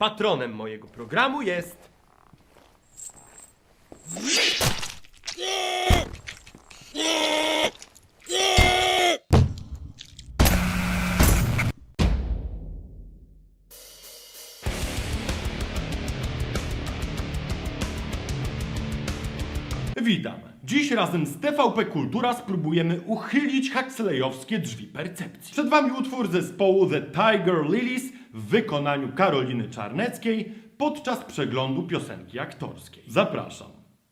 Patronem mojego programu jest. Witam. Dziś razem z TVP Kultura spróbujemy uchylić Huxleyowskie drzwi percepcji. Przed Wami utwór zespołu The Tiger Lilies w wykonaniu Karoliny Czarneckiej podczas przeglądu piosenki aktorskiej. Zapraszam.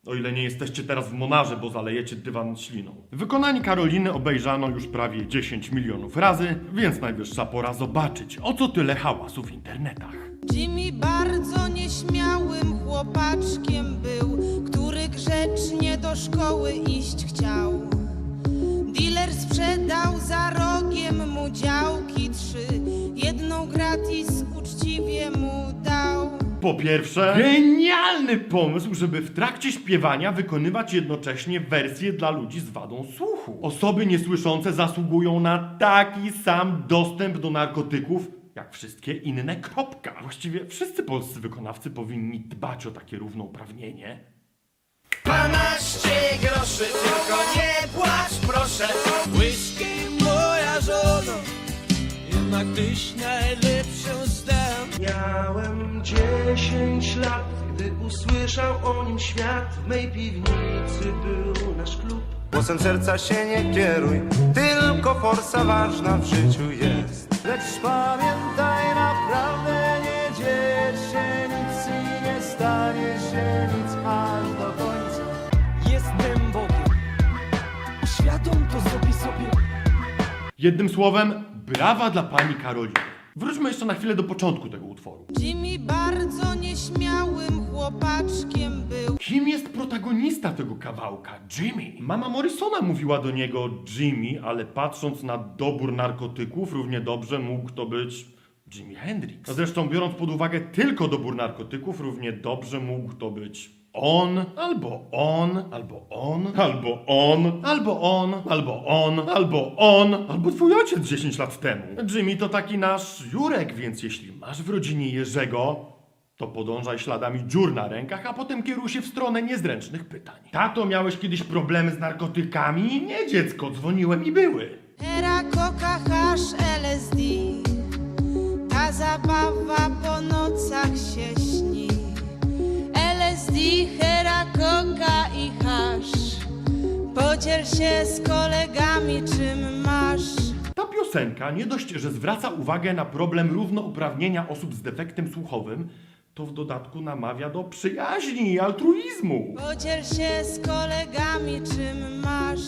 O ile nie jesteście teraz w Monarze, bo zalejecie dywan śliną. Wykonanie Karoliny obejrzano już prawie 10 milionów razy, więc najwyższa pora zobaczyć, o co tyle hałasu w internetach. Jimmy bardzo nieśmiałym chłopaczkiem był, który grzecznie do szkoły iść chciał. Gratis uczciwie mu dał. Po pierwsze, genialny pomysł, żeby w trakcie śpiewania wykonywać jednocześnie wersje dla ludzi z wadą słuchu. Osoby niesłyszące zasługują na taki sam dostęp do narkotyków, jak wszystkie inne. Kropka. Właściwie wszyscy polscy wykonawcy powinni dbać o takie równouprawnienie. 12 groszy, tylko nie płacz proszę Whisky moja żono Jednak tyś zdam Miałem 10 lat, gdy usłyszał o nim świat. W mej piwnicy był nasz klub. Głosem serca się nie kieruj, tylko forsa ważna w życiu jest. Lecz pamiętaj, naprawdę nie dzieje się nic i nie stanie się nic aż do końca. Jestem Bogiem Światom to zrobi sobie Jednym słowem, brawa dla pani Karoliny. Wróćmy jeszcze na chwilę do początku tego utworu. Jimmy bardzo nieśmiałym chłopaczkiem był. Kim jest protagonista tego kawałka? Jimmy. Mama Morrisona mówiła do niego Jimmy, ale patrząc na dobór narkotyków, równie dobrze mógł to być Jimi Hendrix. A zresztą biorąc pod uwagę tylko dobór narkotyków, równie dobrze mógł to być on, albo on, albo on, albo on, albo on, albo on, albo on, albo twój ojciec 10 lat temu. Jimmy to taki nasz Jurek, więc jeśli masz w rodzinie Jerzego, to podążaj śladami dziur na rękach, a potem kieruj się w stronę niezręcznych pytań. Tato, miałeś kiedyś problemy z narkotykami? Nie, dziecko, dzwoniłem i były. Era coca, Podziel się z kolegami, czym masz. Ta piosenka nie dość, że zwraca uwagę na problem równouprawnienia osób z defektem słuchowym, to w dodatku namawia do przyjaźni i altruizmu. Podziel się z kolegami, czym masz.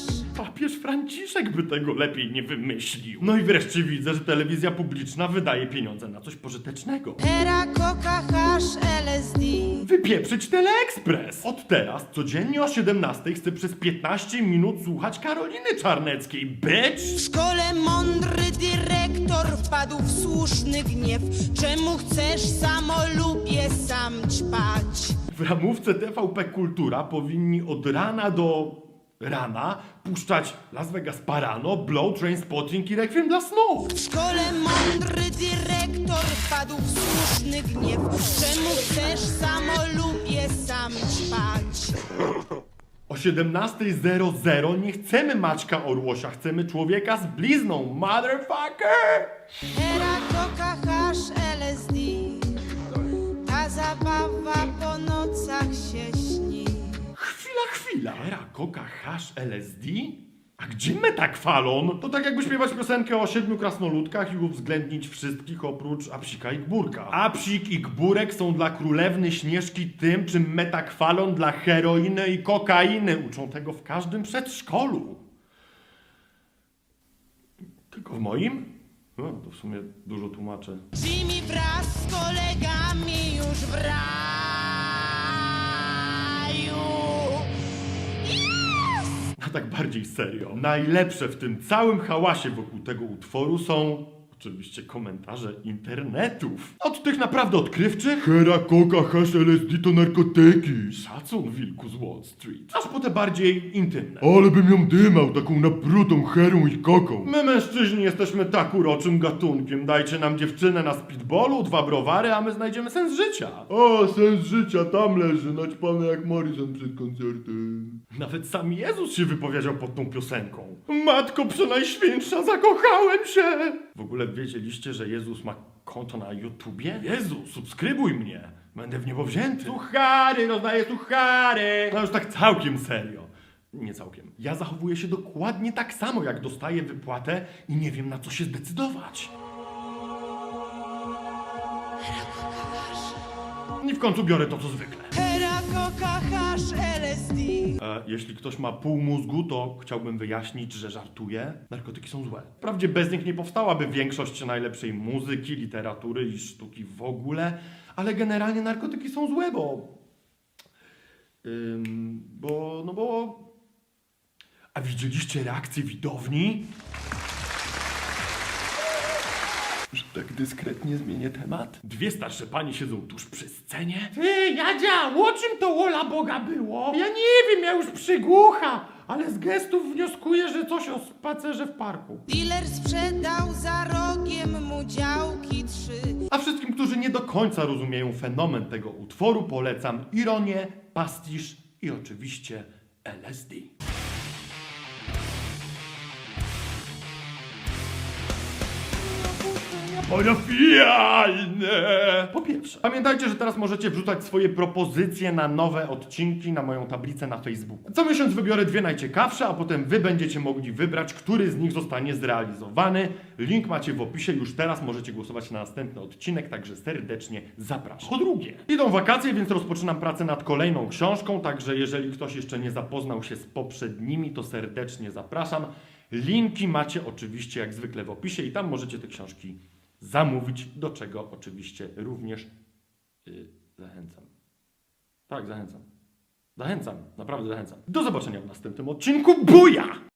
Papież Franciszek by tego lepiej nie wymyślił. No i wreszcie widzę, że telewizja publiczna wydaje pieniądze na coś pożytecznego. Era coca, hasz, LSD. Wypieprzyć Teleekspres! Od teraz codziennie o 17 chcę przez 15 minut słuchać Karoliny Czarneckiej, bitch! W szkole mądry dyrektor wpadł w słuszny gniew. Czemu chcesz samolubie sam ćpać? W ramówce TVP Kultura powinni od rana do rana puszczać Las Vegas Parano, Blow, Trainspotting i Requiem dla snu. W szkole mądry dyrektor wpadł w słuszny gniew. Czemu chcesz samolubie sam ćpać? O 17.00 nie chcemy Maćka Orłosia, chcemy człowieka z blizną, motherfucker! Era coca, hasz, coca, hash, LSD? A gdzie metakwalon? To tak jakby śpiewać piosenkę o siedmiu krasnoludkach i uwzględnić wszystkich oprócz Apsika i Gburka. Apsik i Gburek są dla królewny Śnieżki tym, czym metakwalon dla heroiny i kokainy. Uczą tego w każdym przedszkolu. Tylko w moim? No, to w sumie dużo tłumaczę. Jimmy wraz z kolegami już w Tak bardziej serio. Najlepsze w tym całym hałasie wokół tego utworu są Oczywiście komentarze internetów. Od tych naprawdę odkrywczych. Hera, koka, hash, LSD to narkotyki. Szacun wilku z Wall Street. Aż po te bardziej intymne. Ale bym ją dymał taką naprutą herą i koką. My mężczyźni jesteśmy tak uroczym gatunkiem. Dajcie nam dziewczynę na speedballu, dwa browary, a my znajdziemy sens życia. O, sens życia tam leży, naćpany jak Morrison przed koncertem. Nawet sam Jezus się wypowiedział pod tą piosenką. Matko Przenajświętsza, zakochałem się! W ogóle wiedzieliście, że Jezus ma konto na YouTubie? Jezu, subskrybuj mnie! Będę w niebo wzięty. Suchary, rozdaję suchary! No już tak całkiem serio. Nie całkiem. Ja zachowuję się dokładnie tak samo, jak dostaję wypłatę i nie wiem na co się zdecydować. I w końcu biorę to co zwykle. Hera, LSD E, jeśli ktoś ma pół mózgu, to chciałbym wyjaśnić, że żartuję. Narkotyki są złe. Wprawdzie bez nich nie powstałaby większość najlepszej muzyki, literatury i sztuki w ogóle, ale generalnie narkotyki są złe, bo. Ym, bo. No bo. A widzieliście reakcję widowni? Tak dyskretnie zmienię temat? Dwie starsze panie siedzą tuż przy scenie. Ty, Jadzia, o czym to wola Boga było? Ja nie wiem, ja już przygłucha, ale z gestów wnioskuję, że coś o spacerze w parku. Dealer sprzedał za rogiem mu działki trzy A wszystkim, którzy nie do końca rozumieją fenomen tego utworu, polecam ironię, pastisz i oczywiście LSD. Parafialne! Po pierwsze, pamiętajcie, że teraz możecie wrzucać swoje propozycje na nowe odcinki na moją tablicę na Facebooku. Co miesiąc wybiorę dwie najciekawsze, a potem wy będziecie mogli wybrać, który z nich zostanie zrealizowany. Link macie w opisie, już teraz możecie głosować na następny odcinek, także serdecznie zapraszam. Po drugie, idą wakacje, więc rozpoczynam pracę nad kolejną książką, także jeżeli ktoś jeszcze nie zapoznał się z poprzednimi, to serdecznie zapraszam. Linki macie oczywiście jak zwykle w opisie i tam możecie te książki zamówić, do czego oczywiście również yy, zachęcam. Tak, zachęcam. Zachęcam, naprawdę zachęcam. Do zobaczenia w następnym odcinku. Buja!